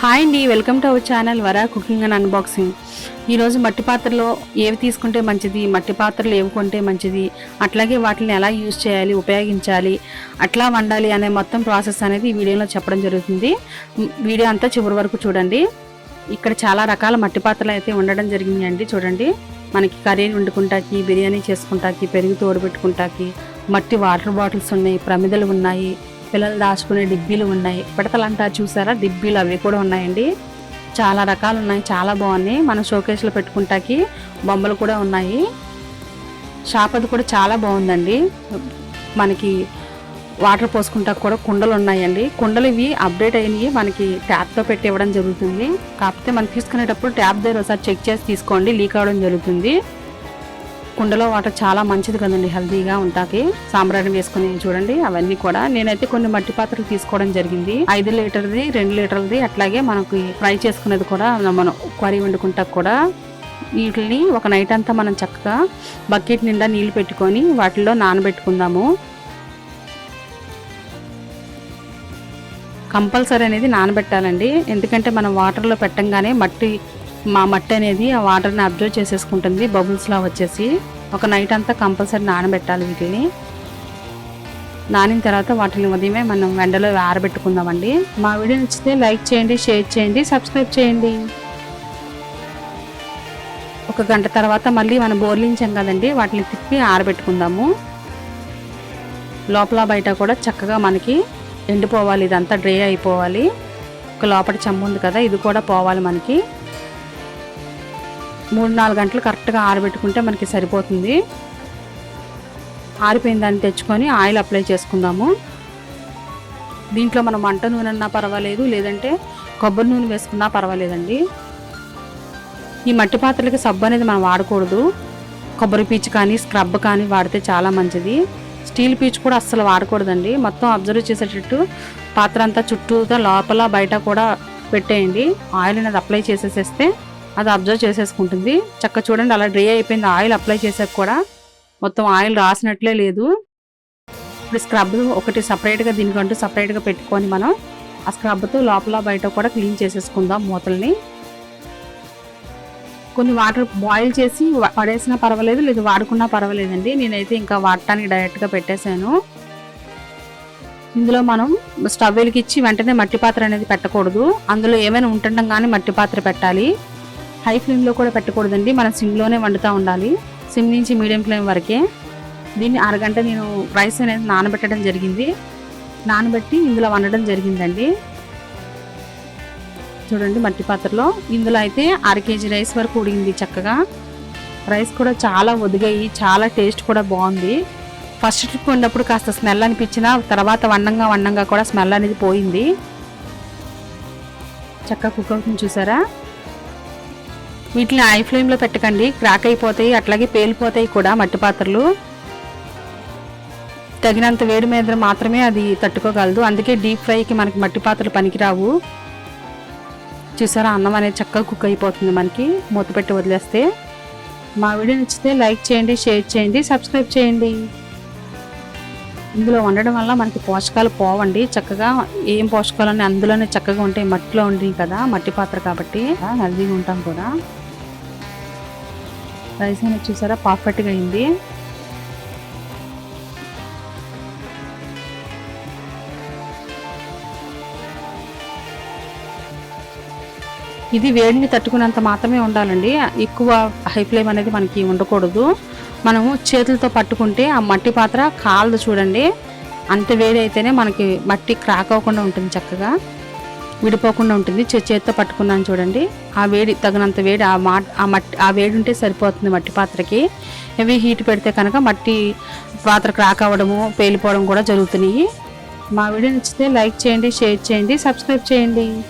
Hi అండి welcome to our channel Vara cooking and unboxing. ఈరోజు మట్టి పాత్రలో ఏవి తీసుకుంటే మంచిది మట్టి పాత్రలు ఏవి కొంటే మంచిది అట్లాగే వాటిని ఎలా యూజ్ చేయాలి ఉపయోగించాలి అట్లా వండాలి అనే మొత్తం ప్రాసెస్ అనేది ఈ వీడియోలో చెప్పడం జరుగుతుంది. వీడియో అంతా చివరి వరకు చూడండి. ఇక్కడ చాలా రకాల మట్టి పాత్రలు అయితే ఉండడం జరిగింది అండి చూడండి. మనకి కర్రీ వండుకుంటాకి బిర్యానీ చేసుకుంటాకి పెరుగు తోడు పెట్టుకుంటాకి మట్టి వాటర్ బాటిల్స్ ఉన్నాయి ప్రమిదలు ఉన్నాయి పిల్లలు దాచుకునే డిబ్బీలు ఉన్నాయి. పిడతలు అంటారు చూసారా? డిబ్బీలు అవి కూడా ఉన్నాయండి. చాలా రకాలు ఉన్నాయి. చాలా బాగున్నాయి. మన షోకేస్లో పెట్టుకుంటాకి బొమ్మలు కూడా ఉన్నాయి. షాప్ అది కూడా చాలా బాగుందండి. మనకి వాటర్ పోసుకుంటా కూడా కుండలు ఉన్నాయండి. కుండలు ఇవి అప్డేట్ అయినవి మనకి ట్యాప్తో పెట్టి ఇవ్వడం జరుగుతుంది. కాకపోతే మనం తీసుకునేటప్పుడు ట్యాప్ దగ్గర ఒకసారి చెక్ చేసి తీసుకోండి. లీక్ అవ్వడం జరుగుతుంది. కుండలో వాటర్ చాలా మంచిది కదండి హెల్దీగా ఉంటాకి. సాంబ్రాణి వేసుకుని చూడండి అవన్నీ కూడా. నేనైతే కొన్ని మట్టి పాత్రలు తీసుకోవడం జరిగింది. ఐదు లీటర్ది రెండు లీటర్ది అట్లాగే మనకి ఫ్రై చేసుకునేది కూడా మనం కర్రీ వండుకుంటా కూడా. వీటిని ఒక నైట్ అంతా మనం చక్కగా బకెట్ నిండా నీళ్ళు పెట్టుకొని వాటిలో నానబెట్టుకుందాము. కంపల్సరీ అనేది నానబెట్టాలండి. ఎందుకంటే మనం వాటర్లో పెట్టంగానే మట్టి మా మట్టి అనేది ఆ వాటర్ని అబ్జర్వ్ చేసేసుకుంటుంది బబుల్స్లా వచ్చేసి. ఒక నైట్ అంతా కంపల్సరీ నానబెట్టాలి వీటిని. నానిన తర్వాత వాటిని ఉదయమే మనం ఎండలో ఆరబెట్టుకుందామండి. మా వీడియో నచ్చితే లైక్ చేయండి షేర్ చేయండి సబ్స్క్రైబ్ చేయండి. ఒక గంట తర్వాత మళ్ళీ మనం బోర్లించాం కదండి వాటిని తిప్పి ఆరబెట్టుకుందాము. లోపల బయట కూడా చక్కగా మనకి ఎండిపోవాలి ఇదంతా డ్రై అయిపోవాలి. ఒక లోపల చెమ్ము ఉంది కదా ఇది కూడా పోవాలి మనకి. మూడు నాలుగు గంటలు కరెక్ట్గా ఆరబెట్టుకుంటే మనకి సరిపోతుంది. ఆరిపోయిన దాన్ని తెచ్చుకొని ఆయిల్ అప్లై చేసుకుందాము. దీంట్లో మనం వంట నూనె అన్నా పర్వాలేదు లేదంటే కొబ్బరి నూనె వేసుకున్నా పర్వాలేదండి. ఈ మట్టి పాత్రలకి సబ్బు అనేది మనం వాడకూడదు. కొబ్బరి పీచు కానీ స్క్రబ్ కానీ వాడితే చాలా మంచిది. స్టీల్ పీచు కూడా అస్సలు వాడకూడదండి. మొత్తం అబ్జర్వ్ చేసేటట్టు పాత్ర అంతా చుట్టూతో లోపల బయట కూడా పెట్టేయండి. ఆయిల్ అనేది అప్లై చేసేసేస్తే అది అబ్జర్వ్ చేసేసుకుంటుంది. చక్క చూడండి అలా డ్రై అయిపోయింది. ఆయిల్ అప్లై చేసాక కూడా మొత్తం ఆయిల్ రాసినట్లే లేదు. ఇప్పుడు స్క్రబ్ ఒకటి సపరేట్గా దీనికంటూ సపరేట్గా పెట్టుకొని మనం ఆ స్క్రబ్తో లోపల బయట కూడా క్లీన్ చేసేసుకుందాం మూతల్ని. కొన్ని వాటర్ బాయిల్ చేసి పడేసినా పర్వాలేదు లేదు వాడుకున్నా పర్వాలేదండి. నేనైతే ఇంకా వాడటానికి డైరెక్ట్గా పెట్టేశాను. ఇందులో మనం స్టవ్ వెలిగించి వెంటనే మట్టి పాత్ర అనేది పెట్టకూడదు. అందులో ఏమైనా ఉంటుండం కానీ మట్టి పాత్ర పెట్టాలి. హై ఫ్లేమ్లో కూడా పెట్టకూడదండి. మనం సిమ్లోనే వండుతూ ఉండాలి. సిమ్ నుంచి మీడియం ఫ్లేమ్ వరకే. దీన్ని అరగంట నేను రైస్ అనేది నానబెట్టడం జరిగింది. నానబెట్టి ఇందులో వండడం జరిగిందండి. చూడండి మట్టి పాత్రలో. ఇందులో అయితే అర కేజీ రైస్ వరకు ఉడిగింది చక్కగా. రైస్ కూడా చాలా ఒదిగాయి చాలా టేస్ట్ కూడా బాగుంది. ఫస్ట్ ట్రిప్ ఉన్నప్పుడు కాస్త స్మెల్ అనిపించిన తర్వాత వండంగా వండంగా కూడా స్మెల్ అనేది పోయింది. చక్కగా కుక్ అవుతుంది చూసారా? వీటిని హై ఫ్లేమ్లో పెట్టకండి. క్రాక్ అయిపోతాయి అట్లాగే పేలిపోతాయి కూడా మట్టి పాత్రలు. తగినంత వేడి మీద మాత్రమే అది తట్టుకోగలదు. అందుకే డీప్ ఫ్రైకి మనకి మట్టి పాత్రలు పనికిరావు. చూసారా అన్నం అనేది చక్కగా కుక్ అయిపోతుంది మనకి. మూత పెట్టి వదిలేస్తే. మా వీడియో నచ్చితే లైక్ చేయండి షేర్ చేయండి సబ్స్క్రైబ్ చేయండి. ఇందులో వండడం వల్ల మనకి పోషకాలు పోవండి. చక్కగా ఏం పోషకాలు అందులోనే చక్కగా ఉంటాయి. మట్టిలో ఉండి కదా మట్టి పాత్ర కాబట్టి. హెల్దీగా ఉంటాం కూడా. రైస్ అనేది చూసారా? పర్ఫెక్ట్గా అయింది. ఇది వేడిని తట్టుకున్నంత మాత్రమే ఉండాలండి. ఎక్కువ హై ఫ్లేమ్ అనేది మనకి ఉండకూడదు. మనము చేతులతో పట్టుకుంటే ఆ మట్టి పాత్ర కాలదు చూడండి. అంత వేడి అయితేనే మనకి మట్టి క్రాక్ అవ్వకుండా ఉంటుంది చక్కగా. విడిపోకుండా ఉంటుంది. చే- చేత్తో పట్టుకున్నాను చూడండి. ఆ వేడి తగినంత వేడి ఆ మా ఆ మట్టి ఆ వేడి ఉంటే సరిపోతుంది మట్టి పాత్రకి. ఇవి హీట్ పెడితే కనుక మట్టి పాత్ర క్రాక్ అవ్వడము పేలిపోవడం కూడా జరుగుతున్నాయి. మా వీడియో నచ్చితే లైక్ చేయండి షేర్ చేయండి సబ్స్క్రైబ్ చేయండి.